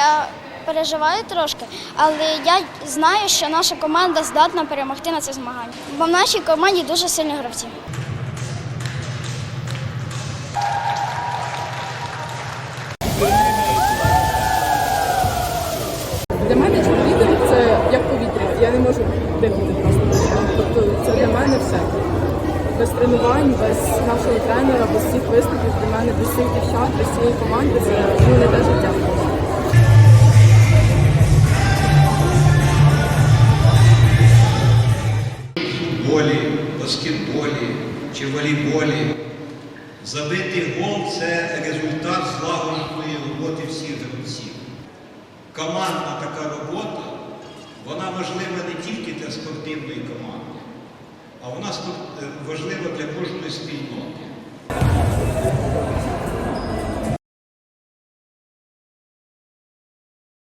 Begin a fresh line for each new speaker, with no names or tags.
я переживаю трошки, але я знаю, що наша команда здатна перемогти на цих змаганнях. Бо в нашій команді дуже сильні гравці.
Для мене черлідинг – це як повітря. Я не можу дихати просто. Тобто це для мене все. Без тренувань, без нашого тренера, без всіх виступів, для мене без цих дівчат, без цієї команди це ну, не те життя.
Футболі, баскетболі чи волейболі. Забитий гол це результат злагодженої роботи всіх гравців. Командна така робота, вона важлива не тільки для спортивної команди, а вона е, важлива для кожної спільноти.